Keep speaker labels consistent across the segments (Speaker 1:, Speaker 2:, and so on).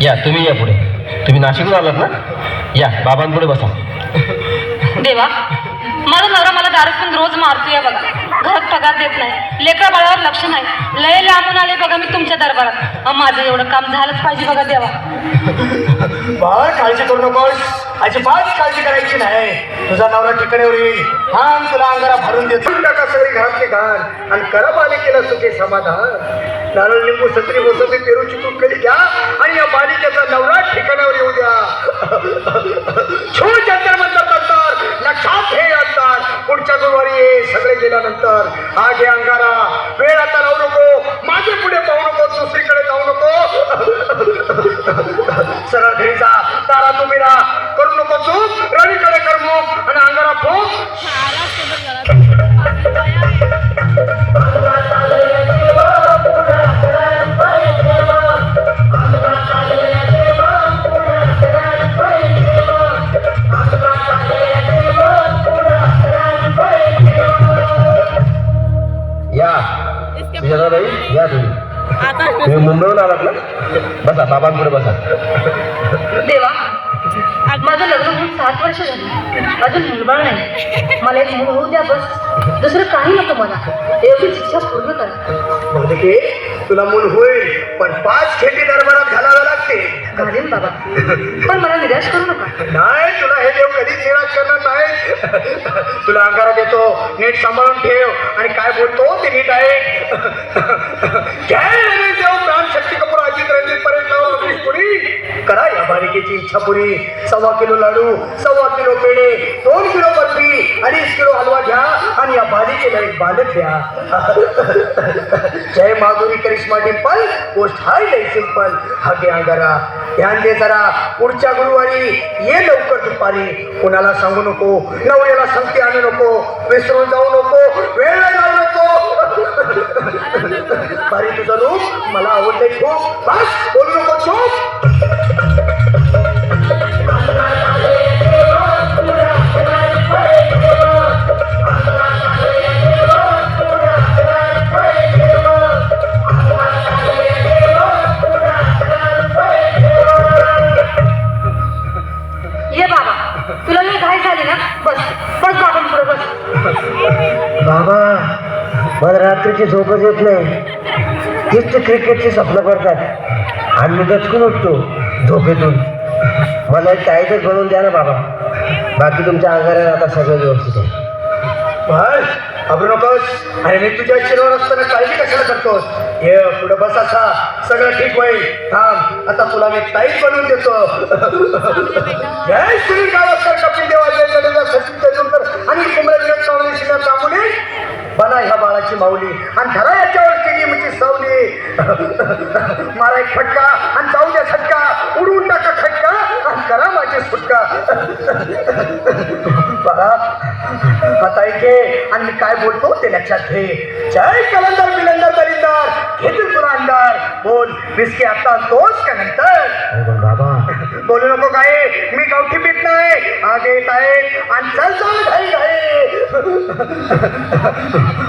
Speaker 1: या तुम्ही या पुढे. तुम्ही नाशिकला आलात ना? या बाबांपुढे बसा.
Speaker 2: देवा. माझा नवरा मला दारू पण रोज मारतोय बघा. घरात पगार देत नाही. लेकरा बाळावर लक्ष नाही. लय लांबून आले बघा मी तुमच्या दरबारात. माझं एवढं काम झालंच पाहिजे बघा देवा.
Speaker 3: बाळ काळजी करू नकोस. अजिबात काळजी करायची नाही. तुझा नवरा ठिकाणीवर येईल. हा तुला अंगारा भरून देतो. टाका सगळी घरातली घाण आणि करा बालिकेला सुखी समाधान. नारळ लिंबू सत्री मोसंबी पेरूची तूप कधी घ्या आणि या बालिकेचा नवरा ठिकाणावर येऊ द्या. छू जंतर मंतर नंतर लक्षात हे पुढच्या गुरुवारी ये सगळे गेल्यानंतर हा घे अंगारा वेळ आता लावू नको माझे पुढे पाहू नको दुसरीकडे जाऊ नको.
Speaker 1: तुम्ही मुंबईहून आलात ना? बसा बाबांपुढे बसा.
Speaker 2: देवा माझं लग्न होऊन सात वर्ष झाली. अजून मुलबाळ नाही. मला एक मूल होऊ द्या बस. दुसरं काही नको मला. एवढीच इच्छा पूर्ण करा.
Speaker 3: म्हणजे तुला मूल होईल पण पाच खेटी दरबारात घालाव्या लागते
Speaker 2: घालीन बाबा. पण मला निराश करू नका.
Speaker 3: नाही तुला हे देव कधीच निराश करणार नाही तुला अंगारा देतो नीट सांभाळून ठेव. आणि काय बोलतो ते नीट आहे जय रवी देव प्राण शक्ती कपूर अजित रणजित परेश राव अमरीश पुरी करा या बालिकेची इच्छा पुरी सव्वा किलो लाडू सव्वा किलो पेढे दोन किलो बर्फी अडीच किलो हलवा घ्या आणि या बालिकेला एक बालक द्या. जय माधुरी करिश्मा डिंपल गोष्ट हाय लय सिंपल हा अंगारा ध्यान दे जरा पुढच्या गुरुवारी ये लवकर दुपारी. कुणाला सांगू नको नवऱ्याला संगती आणू नको विसरून जाऊ नको वेळ जाऊ लावू नको. बारी तुझं रूप मला आवडते खूप. बस बोलू नको चूप
Speaker 2: ये बाबा तुला मी घाई झाली ना? बस बस बाबा पुढे बस.
Speaker 4: बाबा मला रात्रीची झोपच येत नाही. तीच ते क्रिकेटची स्वप्न पडतात आणि मी दचकून उठतो झोपेतून. मला एक काहीतरी बनवून द्या ना बाबा. बाकी तुमच्या अंगाऱ्याला आता सगळं व्यवस्थित आहे
Speaker 3: बस घाबरू नकोस. आणि मी तुझ्या शिरोवर असताना काळजी कशाला करतोस? ये पुढे बस असा. सगळं ठीक होईल. थांब. आता तुला मी ताईच बनवून देतो. जय श्री गावस्कर कपिल देवा जय जडेजा सचिन तेंडुलकर आणि कुमरे विराट कोहली श्रीनाथ तांबुले बना ह्या बाळाची माऊली. आणि धरा याच्यावर केली म्हणजे सावली. मारा एक फटका आणि जाऊ द्या छटका उडवून टाका खटका आणि करा माझी सुटका बघा आता ऐके आणि मी काय बोलतो ते लक्षात घे. जय कलंदर बिलंदर दलिंदर घेतील तुला अंदर बोल विस्की आता आणतोस का नंतर?
Speaker 4: बाबा.
Speaker 3: बोलू नको काय? मी गावठी पीत नाही. आगे येत आहेत. आणि चल चल घाई घाई.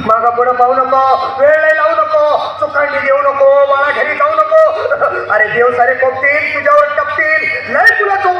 Speaker 3: मागा पुढे पाहू नको. वेळ नाही लावू नको. चुकांडी देऊ नको. बाळा घरी जाऊ नको. अरे देव सारे कोपतील. तुझ्यावर टपतील. नाही तुला तो